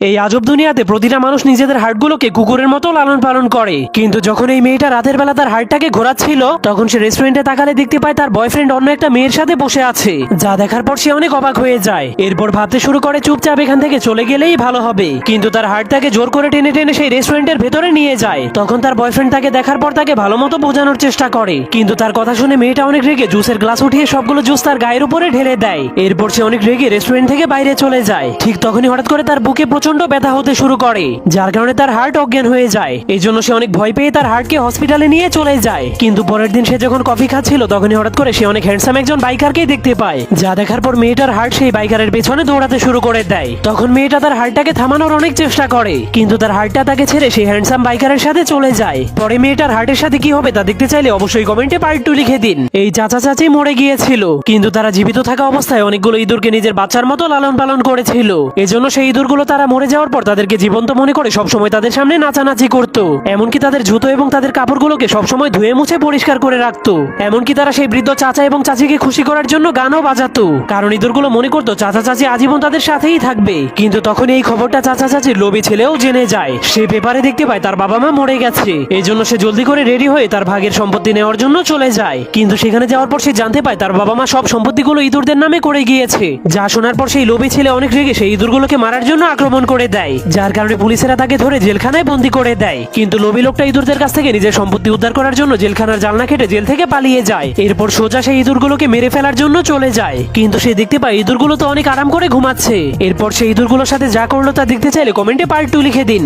এই আজব দুনিয়াতে প্রতিটা মানুষ নিজেদের হার্টগুলোকে কুকুরের মতো লালন পালন করে। কিন্তু যখন এই মেয়েটা রাতের বেলা তার হার্টটাকে ঘোরাচ্ছিল, তখন সে রেস্টুরেন্টে তাকালে দেখতে পায় তার বয়ফ্রেন্ড অন্য একটা মেয়ের সাথে বসে আছে। যা দেখার পর সে অনেক অবাক হয়ে যায়। এরপর ভাবতে শুরু করে, চুপচাপ এখান থেকে চলে গেলেই ভালো হবে। কিন্তু তার হার্ট তাকে জোর করে টেনে টেনে সেই রেস্টুরেন্টের ভেতরে নিয়ে যায়। তখন তার বয়ফ্রেন্ড তাকে দেখার পর তাকে ভালো মতো বোঝানোর চেষ্টা করে। কিন্তু তার কথা শুনে মেয়েটা অনেক রেগে জুসের গ্লাস উঠিয়ে সবগুলো জুস তার গায়ের উপরে ঢেলে দেয়। এরপর সে অনেক রেগে রেস্টুরেন্ট থেকে বাইরে চলে যায়। ঠিক তখনই হঠাৎ করে তার বুকে প্রচণ্ড ব্যথা হতে শুরু করে, যার কারণে তার হার্ট অজ্ঞান হয়ে যায়। এই জন্য সে অনেক ভয় পেয়ে তার হার্টকে হসপিটালে নিয়ে চলে যায়। কিন্তু পরের দিন সে যখন কফি খাচ্ছিল, তখনই হঠাৎ করে সে অনেক হ্যান্ডসাম একজন বাইকারকেই দেখতে পায়, যা দেখার পর মেয়েটার হার্ট সেই বাইকারের পেছনে দৌড়াতে শুরু করে দেয়। তখন মেয়েটা তার হার্টটাকে থামানোর অনেক চেষ্টা করে, কিন্তু তার হার্টটা তাকে ছেড়ে সেই হ্যান্ডসাম বাইকারের সাথে চলে যায়। পরে মেয়েটার হার্টের সাথে কি হবে তা দেখতে চাইলে অবশ্যই কমেন্টে পার্ট টু লিখে দিন। এই চাচা চাচি মরে গিয়েছিল, কিন্তু তারা জীবিত থাকা অবস্থায় অনেকগুলো ইঁদুরকে নিজের বাচ্চার মতো লালন পালন করেছিল। এজন্য সেই ইঁদুরগুলো তারা মরে যাওয়ার পর তাদেরকে জীবন্ত মনে করে সবসময় তাদের সামনে নাচানাচি করতো। এমনকি তাদের জুতো এবং তাদের কাপড়গুলোকে সবসময় ধুয়ে মুছে পরিষ্কার করে রাখতো। এমনকি তারা সেই বৃদ্ধ চাচা এবং চাচিকে খুশি করার জন্য গানও বাজাতো। কারণ ইঁদুরগুলো মনে করতো চাচা চাচি আজীবন তাদের সাথেই থাকবে। কিন্তু তখন এই খবরটা চাচা চাচির লোভী ছেলেও জেনে যায়। সে পেপারে দেখতে পায় তার বাবা মা মরে গেছে। এই জন্য সে জলদি করে রেডি হয়ে তার ভাগের সম্পত্তি নেওয়ার জন্য চলে যায়। কিন্তু সেখানে যাওয়ার পর সে জানতে পায় তার বাবা মা সব সম্পত্তিগুলো ইঁদুরদের নামে করে গিয়েছে। যা শোনার পর সেই লোভী ছেলে অনেক রেগে সেই ইঁদুরগুলোকে মারার জন্য আক্রমণ করে দেয়, যার কারণে পুলিশেরা তাকে ধরে জেলখানায় বন্দি করে দেয়। কিন্তু লোভী লোকটা ইঁদুরদের কাছ থেকে নিজের সম্পত্তি উদ্ধার করার জন্য জেলখানার জালনা কেটে জেল থেকে পালিয়ে যায়। এরপর সোজা সেই ইঁদুরগুলোকে মেরে ফেলার জন্য চলে যায়। কিন্তু সে দেখতে পায় ইঁদুরগুলো তো অনেক আরাম করে ঘুমাচ্ছে। এরপর সেই ইঁদুরগুলোর সাথে যা করল তা দেখতে চাইলে কমেন্টে পার্ট টু লিখে দিন।